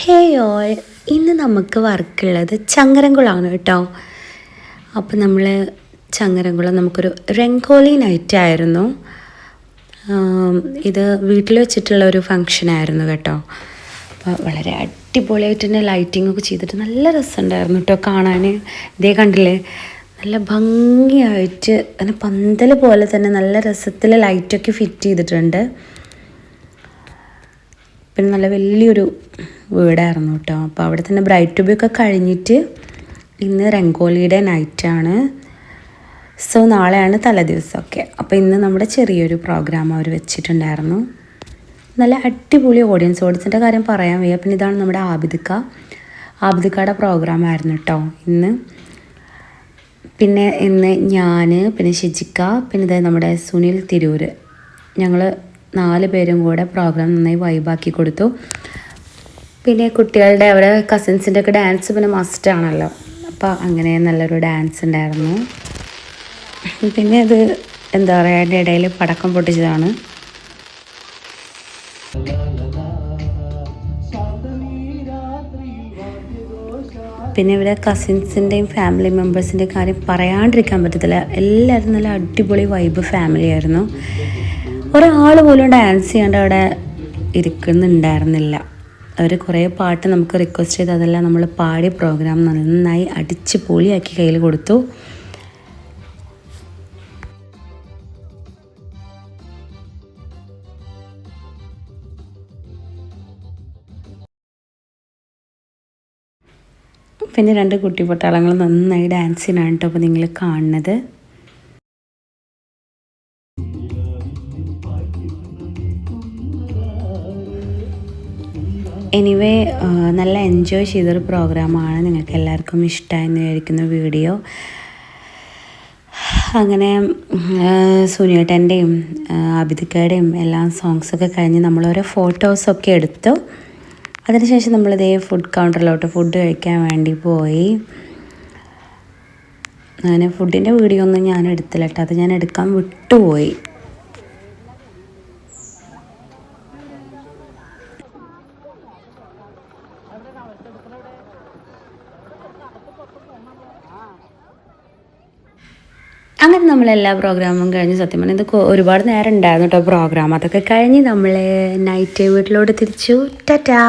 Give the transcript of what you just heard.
ഹേ all ഇന്ന് നമുക്ക് വർക്കുള്ളത് ചങ്ങരംകുളമാണ് കേട്ടോ. അപ്പോൾ നമ്മൾ ചങ്ങരംകുളം നമുക്കൊരു രംഗോലി നൈറ്റ് ആയിരുന്നു. ഇത് വീട്ടിൽ വെച്ചിട്ടുള്ള ഒരു ഫങ്ഷൻ ആയിരുന്നു കേട്ടോ. അപ്പോൾ വളരെ അടിപൊളിയായിട്ട് തന്നെ ലൈറ്റിംഗ് ഒക്കെ ചെയ്തിട്ട് നല്ല രസമുണ്ടായിരുന്നു കേട്ടോ കാണാൻ ഇതേ കണ്ടില്ലേ? നല്ല ഭംഗിയായിട്ട് അങ്ങനെ പന്തൽ പോലെ തന്നെ നല്ല രസത്തിൽ ലൈറ്റൊക്കെ ഫിറ്റ് ചെയ്തിട്ടുണ്ട്. പിന്നെ നല്ല വലിയൊരു വീടായിരുന്നു കേട്ടോ. അപ്പോൾ അവിടെ തന്നെ ബ്രൈറ്റ് ടു ബി ഒക്കെ കഴിഞ്ഞിട്ട് ഇന്ന് രംഗോലിയുടെ നൈറ്റാണ് സോ നാളെയാണ് തലേദിവസമൊക്കെ. അപ്പോൾ ഇന്ന് നമ്മുടെ ചെറിയൊരു പ്രോഗ്രാം അവർ വെച്ചിട്ടുണ്ടായിരുന്നു. നല്ല അടിപൊളി ഓഡിയൻസ് ഓഡിയൻസിന്റെ കാര്യം പറയാൻ വയ്യ. പിന്നെ ഇതാണ് നമ്മുടെ ആബിദിക്ക. ആബിദിക്കയുടെ പ്രോഗ്രാം ആയിരുന്നു കേട്ടോ ഇന്ന്. പിന്നെ ഇന്ന് ഞാൻ പിന്നെ ഷിജിക്ക പിന്നെ ഇതായത് നമ്മുടെ സുനിൽ തിരൂർ ഞങ്ങൾ നാല് പേരും കൂടെ പ്രോഗ്രാം നന്നായി വൈബാക്കി കൊടുത്തു. പിന്നെ കുട്ടികളുടെ അവിടെ കസിൻസിന്റെ ഒക്കെ ഡാൻസ് പിന്നെ മസ്റ്റ് ആണല്ലോ. അപ്പോൾ അങ്ങനെ നല്ലൊരു ഡാൻസ് ഉണ്ടായിരുന്നു. പിന്നെ അത് എന്താ പറയുക അതിന്റെ ഇടയിൽ പടക്കം പൊട്ടിച്ചതാണ്. പിന്നെ ഇവിടെ കസിൻസിന്റെയും ഫാമിലി മെമ്പേഴ്സിന്റെയും കാര്യം പറയാണ്ടിരിക്കാൻ പറ്റത്തില്ല. എല്ലാവരും നല്ല അടിപൊളി വൈബ് ഫാമിലി ആയിരുന്നു. ഒരാൾ പോലും ഡാൻസ് ചെയ്യാണ്ട് അവിടെ ഇരിക്കുന്നുണ്ടായിരുന്നില്ല. അവർ കുറേ പാട്ട് നമുക്ക് റിക്വസ്റ്റ് ചെയ്ത് അതെല്ലാം നമ്മൾ പാടി പ്രോഗ്രാം നന്നായി അടിച്ച് പൊളിയാക്കി കയ്യിൽ കൊടുത്തു. പിന്നെ രണ്ട് കുട്ടി പട്ടാളങ്ങൾ നന്നായി ഡാൻസ് ചെയ്യാനാണ് കേട്ടോ അപ്പോൾ നിങ്ങൾ കാണുന്നത്. എനിവേ നല്ല എൻജോയ് ചെയ്തൊരു പ്രോഗ്രാമാണ് നിങ്ങൾക്ക് എല്ലാവർക്കും ഇഷ്ടമായെന്ന് വിചാരിക്കുന്ന വീഡിയോ അങ്ങനെ സുനിയേട്ടന്റെയും അബിദിക്കയുടെയും എല്ലാം സോങ്സൊക്കെ കഴിഞ്ഞ് നമ്മളോരോ ഫോട്ടോസൊക്കെ എടുത്തു. അതിനുശേഷം നമ്മളിതേ ഫുഡ് കൗണ്ടറിലോട്ട് ഫുഡ് കഴിക്കാൻ വേണ്ടി പോയി. അങ്ങനെ ഫുഡിന്റെ വീഡിയോ ഒന്നും ഞാൻ എടുത്തില്ല കേട്ടോ അത് ഞാൻ എടുക്കാൻ വിട്ടുപോയി. അങ്ങനെ നമ്മൾ എല്ലാ പ്രോഗ്രാമും കഴിഞ്ഞ് സത്യം പറഞ്ഞാൽ ഇത് ഒരുപാട് നേരം ഉണ്ടായിരുന്നു കേട്ടോ പ്രോഗ്രാം. അതൊക്കെ കഴിഞ്ഞ് നമ്മൾ നൈറ്റ് വീട്ടിലോട്ട് തിരിച്ചു. ടാറ്റാ.